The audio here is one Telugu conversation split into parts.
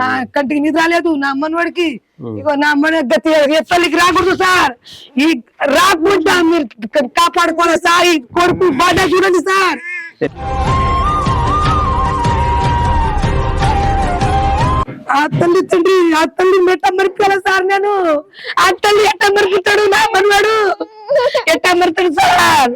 నా కంటికి నిద్ర రాలేదు నా మనవాడికి ఇగో నా మన గతి ఎప్పటికి రాకూడదు సార్. ఈ రాకుండా మీరు కాపాడుకోవాలి సార్. ఈ కొడుకు బాధ చూడండి సార్. ఆ తల్లి తండ్రి ఆ తల్లి మెట్ట మరిపోయాల సార్ నేను? ఆ తల్లి ఎట్ట మరిపుతాడు నా మనవాడు? ఎట్ట మరుతాడు సార్?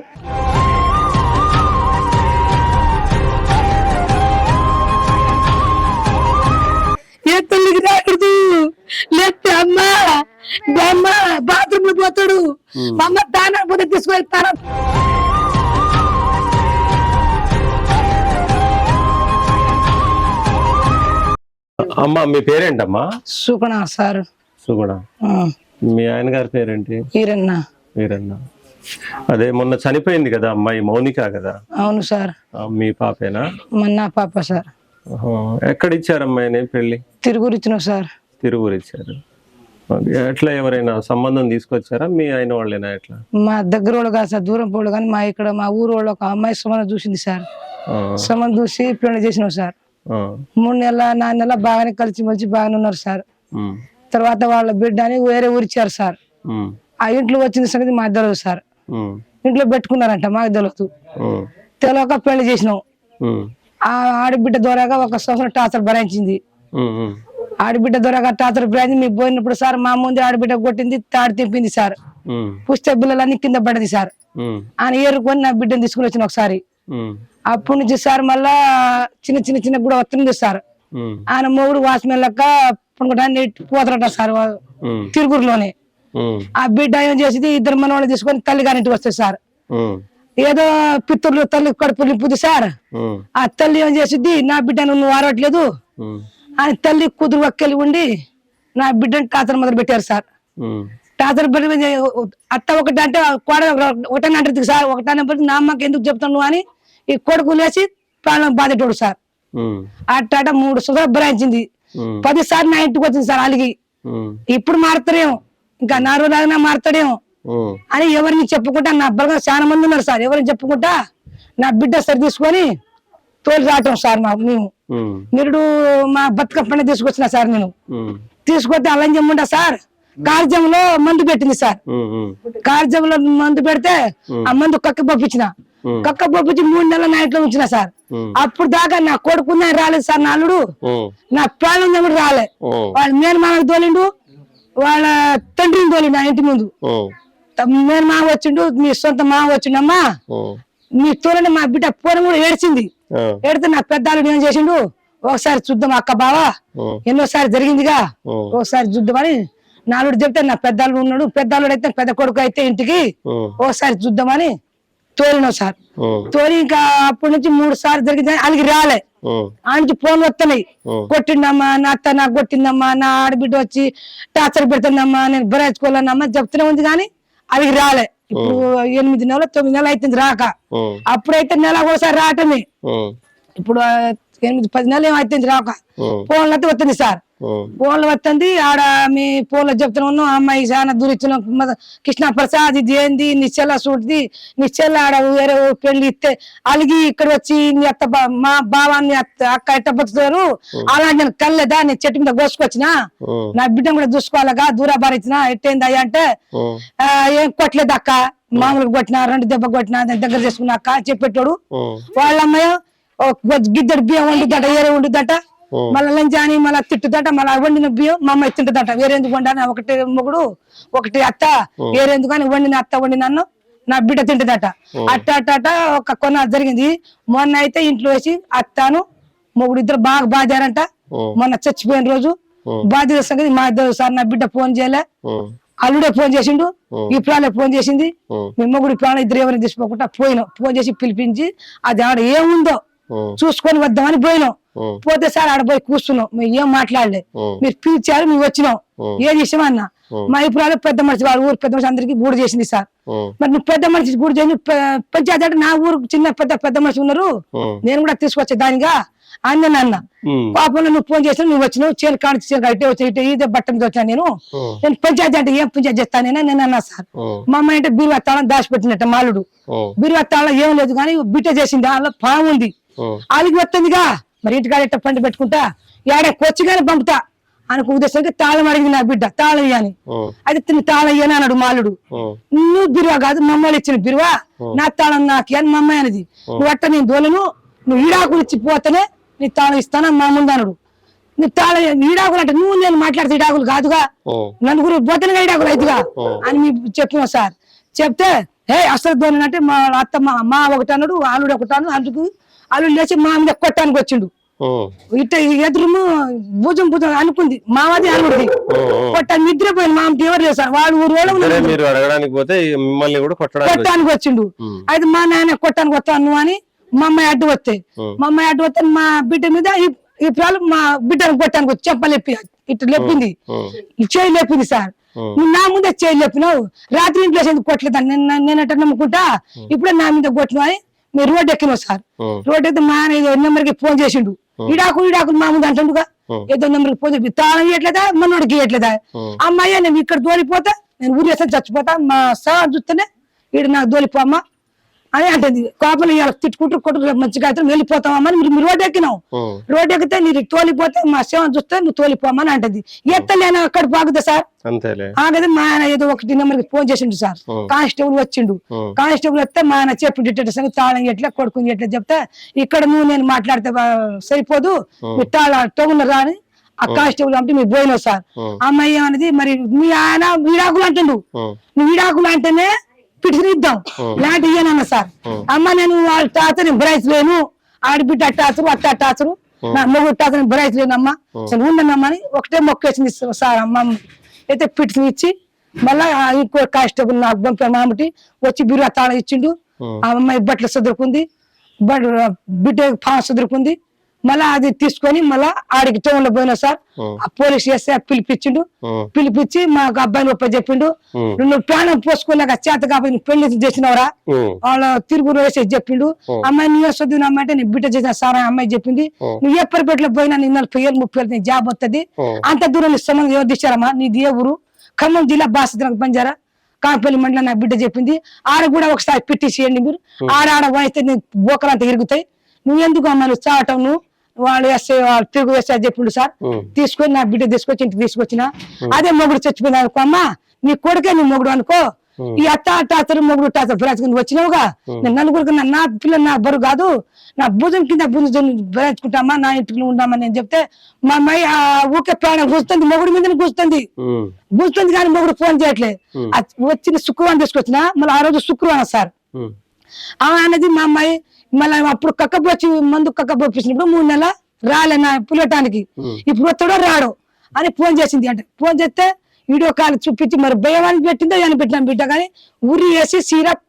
తల్లికి రాకూడదు. లేకపోతే అమ్మ మీ అమ్మ బాత్రూమ్లో పోతాడు. మా అమ్మ దాని పోతే తీసుకువెళ్తాను అమ్మా మీ పేరేంటమ్మా? సుగుణ సార్. సుగుణ. ఆ, మీ ఆయన గారి పేరేంటి? ఈరన్న. మీరన్న అదే మొన్న చనిపోయింది కదా అమ్మాయి మౌనిక కదా? అవును సార్. మీ పాపేనా? మొన్న పాప సార్. ఎక్కడ ఇచ్చారు అమ్మాయిని తిరుగురిచ్చిన సార్. ఇచ్చారు అది ఎట్లా ఎవరైనా సంబంధం తీసుకొచ్చారా? మీ ఆయన వాళ్ళేనా ఎట్లా మా దగ్గర వాళ్ళు కాదు సార్ దూరం పోడు కానీ మా ఇక్కడ మా ఊరు వాళ్ళు ఒక అమ్మాయి సంబంధం చూసింది సార్. సంబంధం చూసి పెళ్ళి చేసినాం సార్. మూడు నెలల నాలుగు నెలల బాగానే కలిసి మంచి బాగానే ఉన్నారు సార్. తర్వాత వాళ్ళ బిడ్డ అని వేరే ఊరిచ్చారు సార్. ఆ ఇంట్లో వచ్చిన సంగతి మాకు తెలియదు సార్. ఇంట్లో పెట్టుకున్నారంట మాకు తెలియదు తెలియక పెళ్ళి చేసినాం. ఆ ఆడబిడ్డ ద్వారాగా ఒక సంవత్సరం టార్చర్ భరించింది. ఆడబిడ్డ టార్చర్ భరించి మీకు పోయినప్పుడు సార్ మా ముందు ఆడబిడ్డ కొట్టింది తాడు తెంపింది సార్. ఉమ్, పుస్తక బిల్లలన్నీ కింద పడింది సార్. ఆయన ఏరుకొని నా బిడ్డను తీసుకుని వచ్చిన ఒకసారి. అప్పటి నుంచి సార్ మళ్ళా చిన్న చిన్న చిన్న కూడా వస్తుంది సార్. ఆయన మొగుడు వాచ్మెన్ లెక్క పోతారట సార్ తిరుగురులోనే. ఆ బిడ్డ ఏం చేసింది? ఇద్దరు మనవాళ్ళు తీసుకొని తల్లి గారింటికి వస్తుంది సార్. ఏదో పిత్తులు తల్లి కడుపు నింపుది సార్. ఆ తల్లి ఏం చేసింది నా బిడ్డను నువ్వు ఆరవట్లేదు అని తల్లి కూతురు ఒక్కeli ఉండి నా బిడ్డని టాచర్ మొదలు పెట్టారు సార్. టాచర్ పెట్టి అత్త ఒకటి అంటే కోడ ఒకటని అంటుంది సార్ ఒకటని నా అమ్మకి ఎందుకు చెప్తాను అని ఈ కొడుకు లేచి ప్రాణం బాధేటోడు సార్. అట్ట మూడు సుధర భరించింది ఉమ్, పది సార్లు నా ఇంటికి వచ్చింది సార్ అలిగి. ఇప్పుడు మారుతాడేమో ఇంకా నా రోజులాగా మారుతాడేమో అని ఎవరిని చెప్పుకుంటా నా బలగా చాలా మంది ఉన్నారు సార్. ఎవరిని చెప్పుకుంటా నా బిడ్డ సరి తీసుకొని తోలు రావటం సార్ మా మేము. నిరుడు మా బతుకమ్మ పండుగ తీసుకొచ్చిన సార్ నేను. తీసుకొస్తే అలా చెమ్ముంటా సార్? కార్జంలో మందు పెట్టింది సార్. కార్జంలో మందు పెడితే ఆ మందు కక్క పంపించిన. కక్క పంపించి మూడు నెలల నా ఇంట్లో ఉంచిన సార్. అప్పుడు దాకా నా కొడుకు రాలేదు సార్ నా అల్లుడు. ఉమ్, నా ప్రాణం కూడా రాలే. వాళ్ళ మేనమామకు తోలిండు వాళ్ళ తండ్రిని తోలిండు ఆ ఇంటి ముందు. ఉమ్, నేను మామ వచ్చిండు మీ సొంత మామ వచ్చిండమ్మా. మీ తోలని మా బిడ్డ పూరం కూడా ఏడ్చింది. ఏడితే నా పెద్దాలు ఏం చేసిండు? ఒకసారి చూద్దాం అక్క బావా. ఎన్నోసారి జరిగిందిగా. ఒకసారి చూద్దామని నాలుగు చెప్తే నా పెద్దాలు ఉన్నాడు. పెద్దాలుడు అయితే పెద్ద కొడుకు అయితే ఇంటికి ఒకసారి చూద్దామని తోలినాం సార్ తోలి ఇంకా అప్పటి నుంచి మూడు సార్లు జరిగింది అలిగి రాలే. ఆయనకి ఫోన్ వస్తున్నాయి కొట్టిండమ్మా నా అత్త నాకు కొట్టిందమ్మా నా ఆడబిడ్డ వచ్చి టార్చర్ పెడుతుందమ్మా నేను బరాయించుకోవాలన్నమ్మా చెప్తూనే ఉంది కానీ అలిగి రాలే. ఇప్పుడు ఎనిమిది నెలలు తొమ్మిది నెలలు అవుతుంది రాక. అప్పుడైతే నెల ఒకసారి రావటమే. ఇప్పుడు ఎనిమిది పది నెలలు ఏమైతుంది రాక. ఫోన్లు అయితే వస్తుంది సార్. ఫోన్లు వస్తుంది ఆడ మీ ఫోన్లో చెప్తున్నా ఉన్నాం అమ్మాయి చాలా దూరిచ్చిన కృష్ణ ప్రసాద్ ఇది ఏంది నీ చెల్ల సూటిది. నీ చెల్ల ఆడ వేరే పెళ్ళి ఇస్తే అలిగి ఇక్కడ వచ్చి నీ అత్త మా బావాన్ని అత్త అక్క ఎట్ట బతుకుతారు? అలాంటి నేను కళ్ళేదా నేను చెట్టు మీద కోసుకొచ్చిన నా బిడ్డను కూడా చూసుకోవాలగా దూరాబారిచ్చిన ఎట్టేంది అయ్యా అంటే ఏం కొట్టలేదు అక్క. మామూలుగా కొట్టినా రెండు దెబ్బ కొట్టినా దాని దగ్గర చేసుకున్నా అక్క అని చెప్పేటోడు. వాళ్ళ అమ్మాయి ఒక గిద్దెడు బియ్యం వండుదట వేరే వండుదట. మళ్ళీ లంచాని మళ్ళీ తిట్టుదట మళ్ళీ వండిన బియ్యం మా అమ్మాయి తింటుందట. వేరేందుకు వండాను ఒకటి మొగుడు ఒకటి అత్త వేరేందుకు అని వండిన అత్త వండిన అన్నం నా బిడ్డ తింటుందట. అట్ట అట్ట అట్ట ఒక కొన జరిగింది. మొన్న అయితే ఇంట్లో వేసి అత్తను మొగుడు ఇద్దరు బాగా బాజారంట. ఉమ్, మొన్న చచ్చిపోయిన రోజు బాధ్యత సంగతి మా ఇద్దరు సార్ నా బిడ్డ ఫోన్ చేయలే. అల్లుడే ఫోన్ చేసిండు ఈ ప్రాణం ఫోన్ చేసింది. మీ మొగుడు ప్రాణం ఇద్దరు ఎవరిని తీసుకోకుండా పోయినాం. ఫోన్ చేసి పిలిపించి అది ఆడ ఏముందో చూసుకొని వద్దామని పోయినాం. పోతే సార్ ఆడ పోయి కూర్చున్నాం. మేము ఏం మాట్లాడలే. మీరు పిలిచారు మేము వచ్చినాం. ఏది ఇష్టం అన్న? మా ఇప్పుడు పెద్ద మనిషి వాళ్ళ ఊరు పెద్ద మనిషి అందరికి గూడు చేసింది సార్. మరి నువ్వు పెద్ద మనిషి గూడు చేసి పంచాయతీ అంటే నా ఊరు చిన్న పెద్ద పెద్ద మనిషి ఉన్నారు. నేను కూడా తీసుకొచ్చే దానిగా అన్న నాన్న. పాపంలో నువ్వు ఫోన్ చేసినా నువ్వు వచ్చినావు. చేను కాడి చేను కాడి ఇటే వచ్చి ఇదే బట్ట వచ్చాను నేను. నేను పంచాయతీ అంటే ఏం పంచాయతీ చేస్తానేనా నేను అన్నా సార్. మా అమ్మాయి అంటే బీరువా తాళం దాచిపెట్టినట్ట మాలుడు. బీరువా తాళం ఏం లేదు కానీ బిడ్డ చేసింది దానిలో పాము ఉంది. ఆలికి వస్తుందిగా మరి ఇంటికాడ ఎట్ట పండు పెట్టుకుంటా? ఏడాకి వచ్చి కానీ పంపుతా. అనుకు ఉద్దేశంగా తాళం అడిగింది నా బిడ్డ తాళం ఇయ్యని ఉమ్, అయితే తిని తాళం ఇయ్యని అన్నాడు మాలుడు. నువ్వు బిరువా కాదు మమ్మల్ని ఇచ్చిన బిరువా. నా తాళం నాకు అని మా అమ్మాయి అనేది నువ్వు అట్ట నేను దోలను నువ్వు ఈడాకులు ఇచ్చి పోతేనే నీ తాళం ఇస్తాను మా ముందు అన్నాడు నీ తాళం ఈడాకులు అంటే నువ్వు నేను మాట్లాడితే ఈడాకులు కాదుగా. నలుగురు పోతేనే ఈడాకులు అవుతుగా అని మీ చెప్పిన సార్. చెప్తే హే అసలు ధోని అంటే మా అత్త మా మా ఒకటి అన్నాడు ఆలుడు ఒకటి అన్నాడు అందుకు అల్లుడు లేచి మా మీద కొట్టడానికి వచ్చిండు. ఇట్ట ఎదురు భుజం భుజం అనుకుంది. మామది అల్లుడిది ఉమ్, ఉమ్. కొట్ట నిద్రపోయింది. మా ఎవరు లేదు సార్. వాళ్ళు ఊరు వాళ్ళు సరే మీరు అడగడానికి పోతే మిమ్మల్ని కూడా కొట్టడానికి వచ్చిండు. అయితే మా నాయన కొట్టానికి వస్తాను అని మా అమ్మాయి అడ్డు వస్తే. మా అమ్మాయి అడ్డు వస్తే మా బిడ్డ మీద ఈ- ప్రాబ్లం మా బిడ్డను కొట్టానికి వచ్చి చెప్పలేపి ఇట్లా లేపింది. చేయి లేపింది సార్. నువ్వు నా ముందే చేయి లేపినావు. రాత్రి ఇంట్లో కొట్టలేదు నేను నేను ఎట్లా నమ్ముకుంటా? ఇప్పుడే నా మీద కొట్టినావు అని మీరు రోడ్డు ఎక్కినావు సార్. రోడ్డు ఎక్కితే మా ఆయన ఏదో నెంబర్కి ఫోన్ చేసిండు. ఇడాకు ఇడాకు మా ముందు అంటుండగా ఉమ్. ఏదో నెంబర్కి ఫోన్ చేసి తాళం ఇవ్వట్లేదా మనోడికి ఇవ్వట్లేదా ఉమ్. అమ్మాయి నేను ఇక్కడ దోలిపోతా నేను ఊరి వేస్తే చచ్చిపోతా మా సార్ చూస్తేనే ఈడు నాకు దోలిపోమ్మా అని అంటుంది కోపలు ఇవాళ తిట్టుకుంటూ కొట్టు మంచిగా అయితే వెళ్ళిపోతామమ్మా అని మీరు మీరు రోడ్డు ఎక్కినావు రోడ్డు ఎక్కితే నీకు తోలిపోతే మా సేవను చూస్తే నువ్వు తోలిపోమని అంటది. ఎత్తలేను అక్కడ పాకుతా సార్? ఆగదే మా ఆయన ఏదో ఒకటి నెంబర్కి ఫోన్ చేసిండు సార్. కానిస్టేబుల్ వచ్చిండు. కానిస్టేబుల్ వస్తే మా ఆయన చెప్పిండు ఇట్ట సంగతి తాళం ఎట్లా కొడుకుని ఎట్లా చెప్తే ఇక్కడ నువ్వు నేను మాట్లాడితే సరిపోదు. మీరు తాళ తోగున్నారా అని ఆ కానిస్టేబుల్ అంటే మీరు పోయినావు సార్. అమ్మాయి ఏమన్నది మరి మీ ఆయన విడాకులు అంటుండు. నువ్వు విడాకులు అంటేనే పిటిసినిద్దాం లాంటి ఇయ్యనన్న సార్. అమ్మ నేను వాళ్ళ టాచర్ బ్రైస్ లేను. ఆడబిడ్డ టాచరు అట్ట టాచరు నా మొగ్గు టాచర్ బ్రైస్ లేనమ్మా. అసలు ఉండనమ్మా అని ఒకటే మొక్కేసింది సార్ అమ్మ. అయితే పిటిసిని ఇచ్చి మళ్ళా ఇంకో కానిస్టేబుల్ నాకు పంపాను మామటి. వచ్చి బిర్రు తాళం ఇచ్చిండు. ఆ అమ్మాయి బట్టలు సదురుకుంది. బట్ బిడ్డ పాము సదురుకుంది. మళ్ళా అది తీసుకొని మళ్ళా ఆడికి టౌన్లో పోయినా సార్. ఆ. పోలీస్ చేస్తే పిలిపించిండు. పిలిపించి మాకు అబ్బాయిని ఒప్ప చెప్పిండు. నువ్వు ప్రాణం పోసుకోలేక చేత కాబట్టి పెళ్ళి చేసినవరా? వాళ్ళ తిరుగురు వేసి చెప్పిండు. అమ్మాయి నువ్వు చదువు అమ్మాయి అంటే నీ బిడ్డ చేసిన సారా అమ్మాయి చెప్పింది. నువ్వు ఎప్పటిపెట్లో పోయినా నీ నలభై ఏళ్ళు ముప్పై ఏళ్ళు నీకు జాబ్ వస్తుంది. అంత దూరం నీ సంబంధం ఎవరు తెచ్చారమ్మా నీది ఏ ఊరు ఖమ్మం జిల్లా బాసద్రకు బంజారా కాంపల్లి మండలం నా బిడ్డ చెప్పింది. ఆడ కూడా ఒకసారి పెట్టి చేయండి మీరు. ఆడ ఆడ వాయిస్తే నీ బోకలంతా ఇరుగుతాయి. నువ్వు ఎందుకు అమ్మా నువ్వు. చావటం నువ్వు వాళ్ళు వేస్తే వాళ్ళు తిరుగు వేస్తే చెప్పిండు సార్. తీసుకొని నా బిడ్డ తీసుకొచ్చి ఇంటికి తీసుకొచ్చిన. అదే మొగుడు చచ్చిపోయినా అనుకో అమ్మా నీ కొడుకే నీ మొగుడు అనుకో. ఈ అత్త టాచర్ మొగుడు టాచర్ బ్రాచుకుని వచ్చినావుగా. నేను నలుగురికి నా- నా పిల్ల నా బరువు కాదు. నా భుజం కింద భుజం బ్రాచుకుంటామా నా ఇంటికి ఉండమని నేను చెప్తే మా అమ్మాయి ఆ ఊకే ప్రాణం కూస్తుంది మొగుడు మీద కూస్తుంది ఉమ్, కూస్తుంది కానీ మొగుడు ఫోన్ చేయట్లేదు అది వచ్చిన శుక్రవారం తీసుకొచ్చిన మళ్ళీ ఆ రోజు శుక్రవారం సార్. ఆమె అనేది మా అమ్మాయి మళ్ళీ అప్పుడు కక్కబొచ్చి మందు కక్కబొప్పించినప్పుడు మూడు నెలల రాలే నా పుల్లటానికి ఇప్పుడు వస్తాడో రాడు. అని ఫోన్ చేసింది అంటే ఫోన్ చేస్తే వీడియో కాల్ చూపించి మరి భయం అని పెట్టిందో అని పెట్టినా బిడ్డ కానీ ఉరి వేసి సిరప్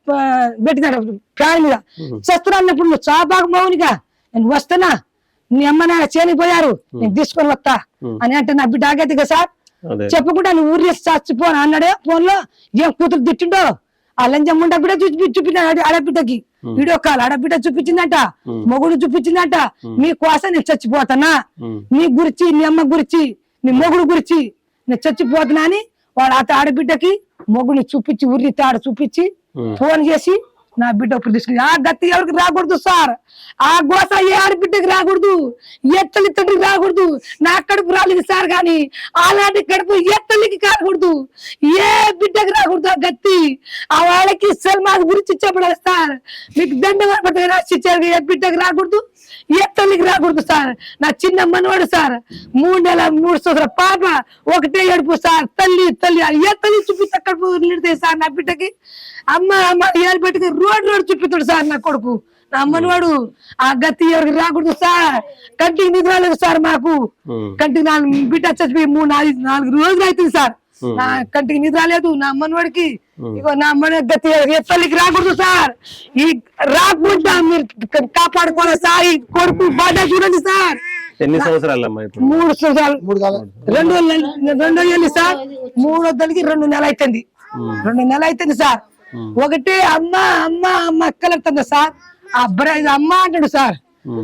పెట్టినాడు ప్రాణం మీద. చేస్తున్నా అన్నప్పుడు నువ్వు చాబాకు మౌనిగా నేను వస్తానా నీ అమ్మ నాన్న చేనిపోయారు నేను తీసుకొని వస్తా. అని అంటే నా బిడ్డ ఆగేది కదా సార్. చెప్పకుండా నువ్వు ఊరి చచ్చిపోను అన్నాడే ఫోన్లో ఏం కూతురు తిట్టిండో? ఆ లంజం ముండ కూడా చూపి చూపించాడు ఆడబిడ్డకి. వీడియో కాల్ ఆడబిడ్డ చూపించిందంట. మొగుడు చూపించిందంట. మీ కోసం నేను చచ్చిపోతానా నీ గురించి నీ అమ్మ గురించి నీ మొగుడు గురించి నేను చచ్చిపోతున్నా అని వాళ్ళ అత ఆడబిడ్డకి మొగుడిని చూపించి ఉర్రి తాడ చూపించి ఫోన్ చేసి నా బిడ్డ ఇప్పుడు తీసుకుని ఆ గత్తి ఎవరికి రాకూడదు సార్. ఆ గోస ఏ ఆడబిడ్డకి రాకూడదు? ఎత్తలి తండ్రికి రాకూడదు. నా కడుపు రాలేదు సార్ గాని అలాంటి కడుపు ఎత్తలికి కాకూడదు. ఏ బిడ్డకి రాకూడదు ఆ గత్తి ఆ వాళ్ళకి సల్మాన్ గురించి చెప్పడాలి సార్. మీకు దండ పడుతుంది ఏ బిడ్డకి రాకూడదు? ఏ తల్లికి రాకూడదు సార్. నా చిన్న మనవాడు సార్. మూడు నెలల మూడు సంవత్సరాల పాప ఒకటే ఏడుపు సార్. తల్లి తల్లి ఏ తల్లి చూపిస్తే నిడతాయి సార్ నా బిడ్డకి. అమ్మ అమ్మ ఏడు బిడ్డకి రోడ్ రోడ్ చూపిస్తాడు సార్ నా కొడుకు. నా మనవాడు ఆ గతి ఎవరికి రాకూడదు సార్. కంటికి నిద్ర లేదు సార్ మాకు. కంటికి నాలుగు బిడ్డ చచ్చిపోయి మూడు నాలుగు నాలుగు రోజులు అవుతుంది సార్. నా కంటికి నిద్ర లేదు నా మనవాడికి ఇగో నా మన గతి తల్లికి రాకూడదు సార్. ఈ రాకుండా మీరు కాపాడుకోవాలి సార్. ఈ కొడుకు బాధ చూడండి సార్. ఎన్ని సంవత్సరాలమ్మా ఇప్పుడు? మూడు సంవత్సరాలు. రెండు నెల- రెండు నెలలు సార్. మూడో తల్లికి రెండు నెలలు అవుతుంది రెండు నెలలు అవుతుంది సార్. ఒకటే అమ్మ అమ్మ అమ్మ అక్కలెత్తుంది సార్. ఆ బ్రై అమ్మ అంటాడు సార్.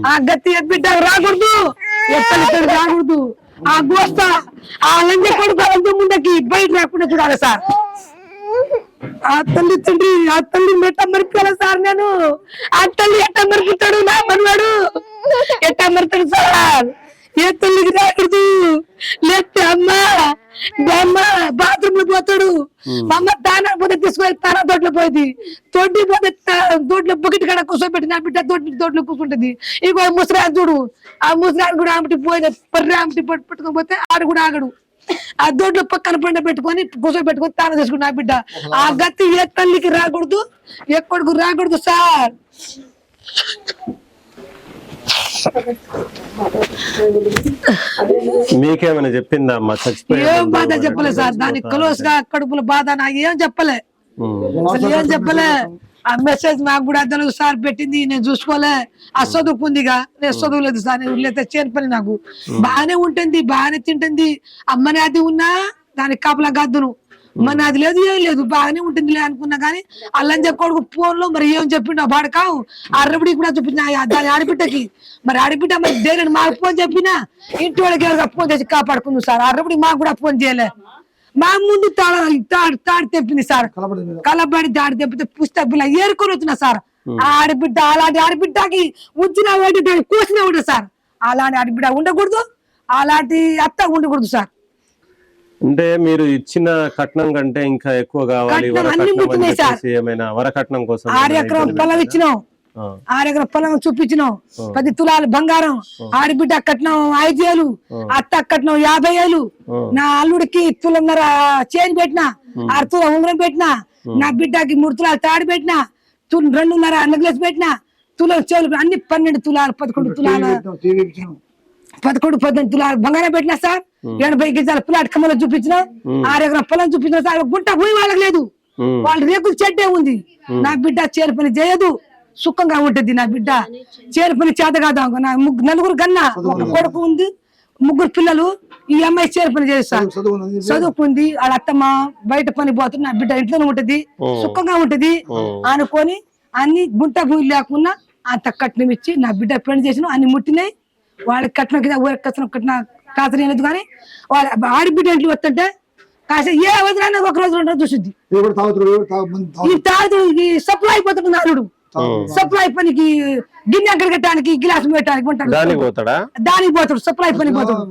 ఆ గతి బిడ్డ రాకూడదు. ఎత్తలు రాకూడదు. ఆ గోస్త ఆ లంజ కొడుకు లంజ ముండకి బయట రాకుండా చూడాలి సార్. ఆ తల్లి తండ్రి ఆ తల్లి మెట్ట మరిపాల సార్ నేను? ఆ తల్లి ఎట్ట మరిపుతాడు నా మనవాడు? ఎట్ట మరుతాడు సార్? ఏ తల్లికి రాకూడదు? లేకపోతే అమ్మ అమ్మ. బాత్రూమ్లో పోతాడు. మా అమ్మ తానా పోతే తీసుకొని తానా తోటలో పోయింది. తొడ్డి పోతే తోటలో బకెట్ కాడ కూర్చోబెట్టి నా బిడ్డ తోటి తోటలో కూర్చుంటది. ఇంకో ముసరాజు చూడు. ఆ ముసరాజు కూడా ఆమెటి పోయిన పర్రి ఆమెటి పట్టు పట్టుకొని పోతే ఆడు కూడా ఆగడు. ఆ దొడ్లో పక్కన పండ పెట్టుకొని కూర్చోబెట్టుకొని తాను చేసుకుని నా బిడ్డ. ఆ గతి ఏ తల్లికి రాకూడదు? ఎక్కడికి రాకూడదు సార్? మీకేమైనా చెప్పిందా అమ్మా? ఏం బాధ మరి చెప్పలే సార్? దానికి క్లోజ్గా కడుపుల బాధ నాకు ఏం చెప్పలే. అసలు ఏం చెప్పలే? ఆ మెసేజ్ నాకు కూడా తెలుగు సార్ పెట్టింది నేను చూసుకోలే. ఆ చదువుకుందిగా నేను చదువులేదు సార్ నేను లేకపోతే చేయని పని నాకు. బాగానే ఉంటుంది బాగానే తింటుంది. అమ్మని అది ఉన్నా దానికి కాపలా గద్దును మన అది లేదు ఏం లేదు బాగానే ఉంటుందిలే అనుకున్నా కానీ అల్లని చెప్పాడు ఫోన్లో మరి ఏం చెప్పిండు బాడకావు అర్రబడి కూడా ఆ దాని ఆడబిడ్డకి. మరి ఆడబిడ్డ మరి దేని మాకు ఫోన్ చెప్పినా? ఇంటి వాళ్ళకి ఎవరికి ఫోన్ చేసి కాపాడుకుంది సార్. అర్రబడి మాకు కూడా ఫోన్ చేయలే. మా ముందు తాడు తాడు తాడు తెప్పింది సార్. కలబడి దాడి తెప్పితే పుస్తక బిల్ల ఏరుకొని వచ్చిన సార్. ఆ ఆడబిడ్డ అలాంటి ఆడబిడ్డకి దాన్ని కోసిన ఉండదు సార్. అలాంటి ఆడబిడ్డ ఉండకూడదు. అలాంటి అత్త ఉండకూడదు సార్. అంటే మీరు ఇచ్చిన కట్నం కంటే ఇంకా ఎక్కువ కావాలి కట్నం అన్ని వరకట్నం ఏమైనా కోసం ఆరు ఎకరం పొలం ఇచ్చినాం. ఆరు ఎకరం పొలం చూపించినాం. పది తులాలు బంగారం ఆడబిడ్డ కట్నం ఐదు వేలు అత్త కట్నం యాభై వేలు. నా అల్లుడికి తులంన్నర చేంజ్ పెట్టినా ఆరు తుల ఉంగరం పెట్టినా నా బిడ్డకి మూడు తులాలు తాడు పెట్టినా రెండున్నర నెక్లెస్ పెట్టినా తులం చెవులు అన్ని పన్నెండు తులాలు పదకొండు తులాలు పదకొండు పద్దెనిమిది తులాలు బంగారం పెట్టినా సార్. ఎనభై గజాల ప్లాట్ కమ్మలో చూపించిన ఆరు ఎకరం పొలం చూపించిన గుంట భూమి వాళ్ళకి లేదు. వాళ్ళ రేకులు చెడ్డే ఉంది. నా బిడ్డ చేరు పని చేయదు. సుఖంగా ఉంటది నా బిడ్డ. చేరు పని చేత కాదు నలుగురు కన్నా ఒక కొడుకు ఉంది ముగ్గురు పిల్లలు ఈ అమ్మాయి చేరు పని చేస్తారు చదువుకుంది వాళ్ళ అత్తమ్మ బయట పని పోతుంది నా బిడ్డ ఇంట్లోనే ఉంటది. సుఖంగా ఉంటది. అనుకొని అన్ని గుంట భూమి లేకుండా అంత కట్నం ఇచ్చి నా బిడ్డ పెళ్ళి చేసిన అన్ని ముట్టినాయి. వాళ్ళకి కట్నం కింద ఊరికి కట్నం కట్టిన కాతలేదు కానీ వాళ్ళ ఆడబిడ్డ ఇంట్లో వస్తుంటే కాసే ఏ వదిలైనా ఒక రోజు రెండు రోజు చూసిద్ది. ఈ తాగుడు ఈ సప్లై అయిపోతుంది నాలుడు. సప్లై పనికి గిన్నె అక్కడ కట్టడానికి గిలాస్ పెట్టడానికి ఉంటాడు. దానికి పోతాడా? దానికి పోతాడు సప్లై పని పోతాడు.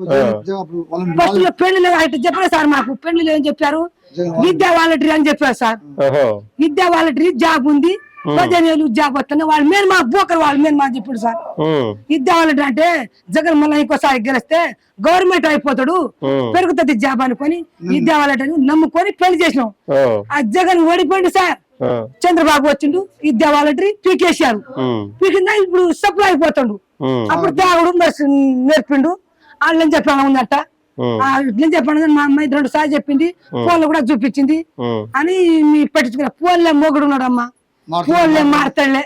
ఫస్ట్ పెళ్ళి అయితే చెప్పలేదు సార్ మాకు. పెళ్ళి ఏం చెప్పారు. విద్యా వాలంటరీ అని చెప్పారు సార్. ఓహో. విద్యా వాలంటరీ జాబ్ ఉంది. పదిహేను వేలు జాబ్ వస్తుంది వాళ్ళు మేము మా బోకర్ వాళ్ళు మేము మా చెప్పాడు సార్. విద్యా వాలంటరీ అంటే జగన్ మళ్ళీ ఇంకోసారి గెలిస్తే గవర్నమెంట్ అయిపోతాడు. పెరుగుతుంది జాబ్ అనుకొని విద్యా వాలంటరీ నమ్ముకొని పెళ్ళి చేసినాం. ఆ జగన్ ఓడిపోయింది సార్. చంద్రబాబు వచ్చిండు విద్యా వాలంటరీ పీకేసారు. పీకిందా ఇప్పుడు సప్లై అయిపోతాడు. అప్పుడు తాగుడు నేర్పిండు. వాళ్ళు ఏం చెప్పాను ఉందట ఇట్లా చెప్పాను మా అమ్మాయి రెండు సార్లు చెప్పింది ఫోన్లు కూడా చూపించింది. అని మీ పెట్టించుకున్న ఫోన్లే మొగుడు ఉన్నాడు అమ్మా ఫోన్లే మారుతాడులే.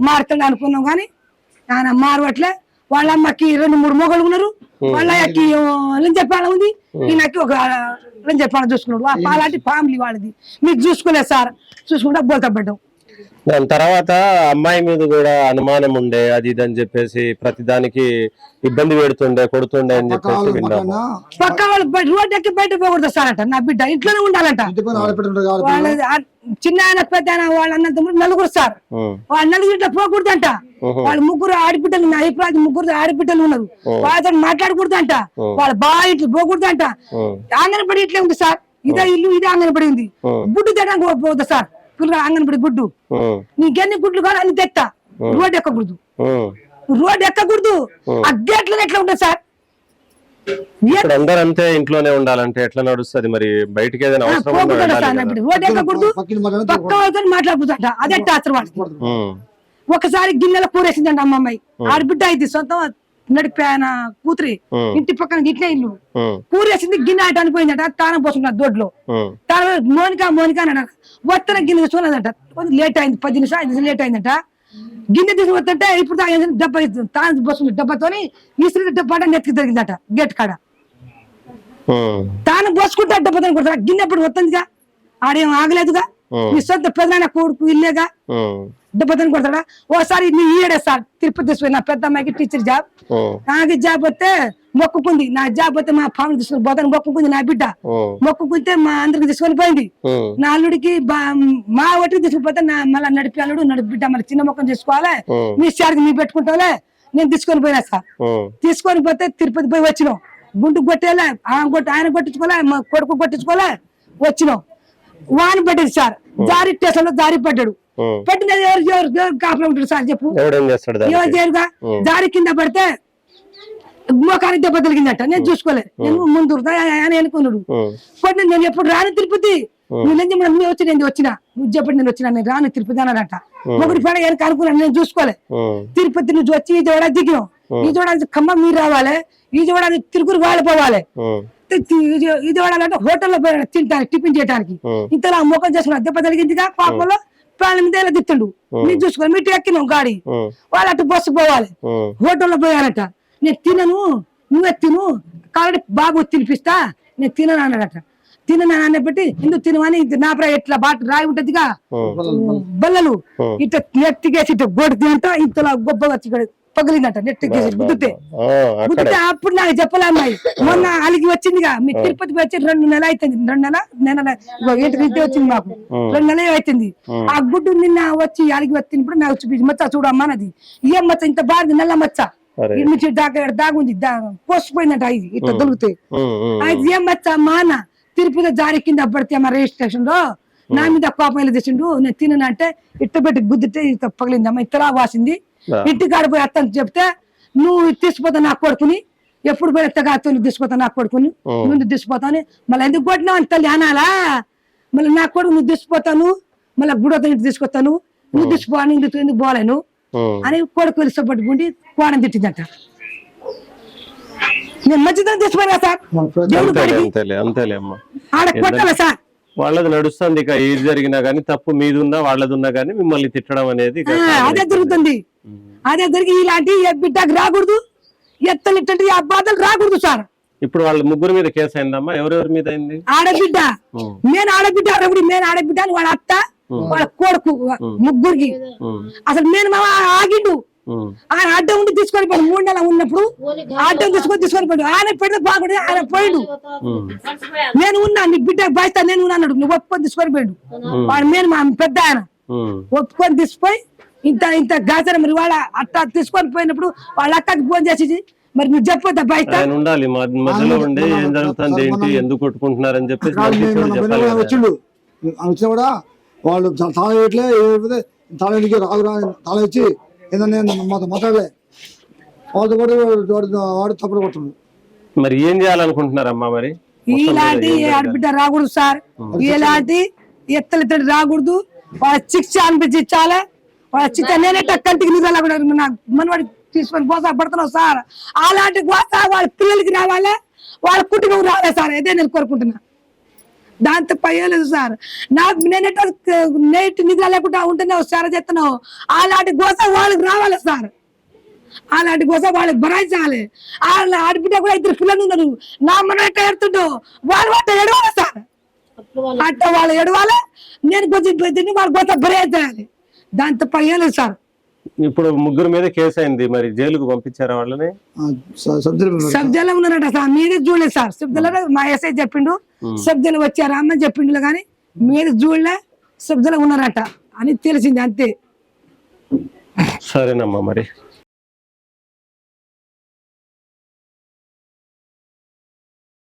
మారుతాడు అనుకున్నాం కానీ ఆయన మారవట్లే. వాళ్ళ అమ్మకి రెండు మూడు మొగలు ఉన్నారు. వాళ్ళ అయ్యకి లింజపాల ఉంది. ఈయనకి ఒక లింజపాల చూసుకున్నాడు. ఆ అలాంటి ఫ్యామిలీ వాళ్ళది. మీరు చూసుకోలేదు సార్. చూసుకుంటే బోల్తా పడ్డాం దాని తర్వాత అమ్మాయి మీద కూడా అనుమానం ఉండే అది ఇది అని చెప్పేసి ప్రతిదానికి ఇబ్బంది పెడుతుండే కొడుతుండే అని చెప్పేసి విన్నాము. పక్క వాళ్ళు రోడ్ ఎక్కి బయట పోకూడదు సార్ అంట. నా బిడ్డ ఇంట్లోనే ఉండాలంట. చిన్న ఆయన పెద్ద ఆయన వాళ్ళ అన్నంత ముందు నలుగురు సార్. వాళ్ళ నలుగురు ఇట్లా పోకూడదంట. వాళ్ళ ముగ్గురు ఆడబిడ్డలు నా అభిప్రాయం ముగ్గురు ఆడబిడ్డలు ఉన్నారు. వాళ్ళతో మాట్లాడకూడదంట. వాళ్ళ బాగా ఇట్లా పోకూడదంట. ఉమ్. అంగన్బడి ఇట్లే ఉంది సార్. ఇదే ఇల్లు ఇదే అంగన్బడి ఉంది. గుడ్డు తినడానికి పోతా సార్. పిల్లగా అంగన్బడి గుడ్డు. నీకెన్ని గుడ్లు కావాలి అన్ని తెస్తా. రోడ్ ఎక్కకూడదు. రోడ్ ఎక్కకూడదు. ఆ. గేట్లు ఎట్లా ఉంటుంది సార్? అందరూ అంతే ఇంట్లోనే ఉండాలంటే ఎట్లా నడుస్తది మరి? బయటికి ఏదైనా అవసరం మాట్లాడకూడదంట అదే ఉమ్. ఒకసారి గిన్నెల కూరేసిందంట అమ్మమ్మాయి ఆడబిడ్డ అయింది సొంతం. నడిపే ఆయన కూతురి. ఇంటి పక్కన ఇట్లే ఇల్లు. కూరేసింది గిన్నె అటు అనిపోయిందట తానం పోసుకున్నారు దొడ్లో. తాను మోనికా మోనికా అన్నాడు వత్తన గిన్నె చూడలేదట లేట్ అయింది పది నిమిషాలు ఐదు నిమిషాలు లేట్ అయిందట గిన్నె తీసుకుని వస్తుంటే ఇప్పుడు డబ్బా ఇస్తుంది. తాను పోసుకున్న డబ్బాతోని ఇసురు డబ్బా నెత్తికి జరిగిందట గేట్ కాడ. తాను పోసుకుంటా డబ్బా కొడతాడు గిన్నె ఎప్పుడు వస్తుందిగా ఆడేం ఆగలేదుగా. నీ సొంత పెదనాయన కొడుకు ఇల్లేగా. దెబ్బతిని కొడతాడా? ఓసారి నీ ఈయడే సార్. తిరుపతి తీసుకుని నా పెద్ద అమ్మాయికి టీచర్ జాబ్. నాకు జాబ్ వస్తే మొక్కుకుంది. నా జాబ్ వస్తే మా ఫ్యామిలీ తీసుకుని పోతాను. మొక్కుకుంది నా బిడ్డ. మొక్కుకుంటే మా అందరికి తీసుకొని పోయింది. నా అల్లుడికి మా ఒటికి తీసుకుపోతే నా మళ్ళీ నడిపి అల్లుడు నడిపి బిడ్డ మరి చిన్న మొక్కం చేసుకోవాలి. ఉమ్. మీ చార్జ్ మీ పెట్టుకుంటావులే. నేను తీసుకొని పోయినా సార్. తీసుకొని పోతే తిరుపతి పోయి వచ్చినాం. గుండు కొట్టేలే ఆయన కొట్టి ఆయన కొట్టించుకోలే మా కొడుకు కొట్టించుకోలే వచ్చినాం. వాని పడ్డది సార్. జారి స్టేషన్లో జారి పడ్డాడు. ఉమ్. పట్టిన ఎవరు? ఎవరు? ఎవరు? కాపలా ఉంటాడు సార్ చెప్పు. ఎవరు ఉం. జారి కింద పడితే మోకానికి దెబ్బ తగిలిందట. నేను చూసుకోలేదు నేను ముందు ఆయన అనుకున్నాడు. పట్టిన నేను ఎప్పుడు రాను తిరుపతి? నేను నువ్వు వచ్చి నేను వచ్చిన. నువ్వు చెప్పండి నేను వచ్చిన నేను రాను తిరుపతి అన్నాడట. ఒకటి పడ వెనక అనుకున్నాను నేను చూసుకోలే. తిరుపతి నుంచి వచ్చి ఈ జోడ దిగినాం. ఈ జోడ ఖమ్మ మీరు రావాలి. ఈ జోడ తిరుగురు వాళ్ళు పోవాలి. ఇది వాడాలంటే హోటల్లో పోయినా తింటాను టిఫిన్ చేయడానికి. ఇంతలా ముఖం చేసుకున్నా దెబ్బ తగిలిందిగా పాపంలో ప్రాణం మీద ఇలా తిట్టిండు మీరు చూసుకొని మీరు ఎక్కినాం గాడి. వాళ్ళు అటు బస్సు పోవాలి. హోటల్లో పోయారట. నేను తినను నువ్వే తిను కాబట్టి బాబు తినిపిస్తా నేను తినను అన్నాడట. తినను అని పెట్టి ఎందుకు తినవని ఇది నా ప్రా ఎట్లా బాట రాయి ఉంటదిగా. బల్లలు. ఉం. ఇట్ట నెట్టికేసి ఇట్ట గొడ్డి అంట ఇంతలా గొప్ప వచ్చి ఇక్కడ పగిలిందంట నెట్టికేసి గుద్దుతే. ఆ, అక్కడే. గుద్దితే అప్పుడు నాకు చెప్పలే అమ్మాయి. మొన్న అలిగి వచ్చిందిగా మీ తిరుపతికి వచ్చి రెండు నెలలు అవుతుంది రెండు నెల నెల ఏంటి ఇంటి వచ్చింది మాకు. రెండు నెలలు అవుతుంది ఆ. గుడ్డు నిన్న వచ్చి అలిగి వచ్చినప్పుడు నాకు చూపించి మచ్చ చూడమ్మా అన్నది. ఏం మచ్చ ఇంత బాగుంది నల్ల మచ్చ. నుంచి దాకా దాగుంది పోసిపోయిందంట ఇది ఇట్లా దొరుకుతాయి అది ఏం మచ్చ మా అన్న తిరుపతిలో జారి కింద పడితే మా రిజిస్ట్రేషన్లో నా మీద కోపం ఇలా తెచ్చిండు? నేను తినను అంటే ఇట్ట పెట్టి గుద్దితే ఇట్ట పగిలింది అమ్మ ఇత్తలా వాసింది. ఆ. ఇంటికి ఆడిపోయి అత్తని చెప్తే నువ్వు తీసుకుపోతా నా కొడుకుని ఎప్పుడు పోయి ఎత్తగా అత్తని తీసుకుపోతా నా కొడుకుని. ముందు తీసుకుపోతాను మళ్ళీ ఎందుకు కొట్టినావు అని తల్లి అనాలా? మళ్ళీ నా కొడుకు నువ్వు తీసుకుపోతాను మళ్ళీ గుడత ఇంటికి తీసుకొస్తాను నువ్వు తీసుకుపో అని ఇంటికి ఎందుకు పోలేను. అని కొడుకు వెళ్ళి పట్టుకుండి కోడని తిట్టిందట. నేను మంచిదని తీసుకుపోయినా సార్? దేవుడు ఆడ కొట్టాల సార్? వాళ్ళది నడుస్తుంది ఇక ఏది జరిగినా గానీ తప్పు మీది ఉన్నా వాళ్ళది ఉన్నా గానీ మిమ్మల్ని తిట్టడం అనేది ఇక అదే జరుగుతుంది. అదే జరిగి ఇలాంటి ఏ బిడ్డకు రాకూడదు. ఎత్తలు ఇట్టంటి ఆ బాధలు రాకూడదు సార్. ఇప్పుడు వాళ్ళ ముగ్గురు మీద కేసు అయిందమ్మా ఎవరెవరి మీద అయింది? ఆడబిడ్డ. నేను ఆడబిడ్డ ఆడబిడ్డ నేను ఆడబిడ్డ అని వాళ్ళ అత్త వాళ్ళ కొడుకు ముగ్గురికి. అసలు నేను మామ ఆగిండు. ఆయన అడ్డం ఉండి తీసుకొని పోయాడు. మూడు నెలలు ఉన్నప్పుడు అడ్డం తీసుకొని తీసుకొని పోయాడు. ఆయన పెడితే బాగుండేది ఆయన పోయాడు. నేను ఉన్నా నీ బిడ్డ బాధ్యత నేను అన్నాడు. నువ్వు ఒప్పుకొని తీసుకొని పోయాడు. వాడు నేను మా పెద్ద ఆయన. ఒప్పుకొని తీసుకుపోయి ఇంత ఇంత గాజర మరి వాళ్ళ అట్ట తీసుకొని పోయినప్పుడు వాళ్ళ అక్కకి ఫోన్ చేసి మరి నువ్వు చెప్పొద్దా బయట ఉండాలి. మధ్య- మధ్యలో ఉండి ఏం జరుగుతుంది ఏంటి ఎందుకు కొట్టుకుంటున్నారని చెప్పేసి. వచ్చిండు. వచ్చినా కూడా వాళ్ళు తా- తాళం వేయట్లే ఏమైపోతే తాళం ఎందుకు రాదు రా అని తాళం ఇచ్చి ఏంటంటే మాతో మాట్లాడలే వాళ్ళతో కూడా వాడు తప్పుడు కొడుతున్నాడు. మరి ఏం చేయాలనుకుంటున్నారమ్మా మరి? ఇలాంటి ఆడబిడ్డ రాకూడదు సార్. ఇలాంటి ఎత్తలు ఇత్తడి రాకూడదు. వాళ్ళ శిక్ష అనిపించాలి. వాళ్ళ శిక్ష నేనే కంటికి నిజాలు కూడా నాకు మనవాడి తీసుకొని పోసా పడుతున్నావు సార్. అలాంటి గోస వాళ్ళ పిల్లలకి రావాలి. వాళ్ళ కుటుంబం రావాలి సార్. అదే నేను కోరుకుంటున్నా. దాంతో పయ్యలేదు సార్. నాకు నేనెట్ట నేటి నిద్ర లేకుండా ఉంటున్నావు సార్ చెప్తున్నావు అలాంటి గోస వాళ్ళకి రావాలి సార్. అలాంటి కోసం వాళ్ళకి భరాయించాలి వాళ్ళ ఆడబిడ్డ కూడా ఇద్దరు పిల్లలు ఉన్నారు. నా మనం ఎట్ట ఎడుతుండో వాళ్ళు అట్ట ఎడవాలి సార్. అట్ట వాళ్ళు ఎడవాలి నేను కొంచెం తిని వాళ్ళు గొప్ప భరాయించాలి దాంతో పయ్యలేదు సార్. ఇప్పుడు ముగ్గురు మీద కేసు అయింది. మరి జైలుకు పంపించారా వాళ్ళని? సబ్జెక్ట్ సబ్జెలో ఉన్నారట సార్. మీరే చూడలేదు సార్. సబ్జెలో మా ఎస్ఐ చెప్పిండు. సబ్జెలు వచ్చారా అమ్మ చెప్పిండు కానీ మీరు చూడలే సబ్జెలో ఉన్నారట అని తెలిసింది అంతే. సరేనమ్మా మరి.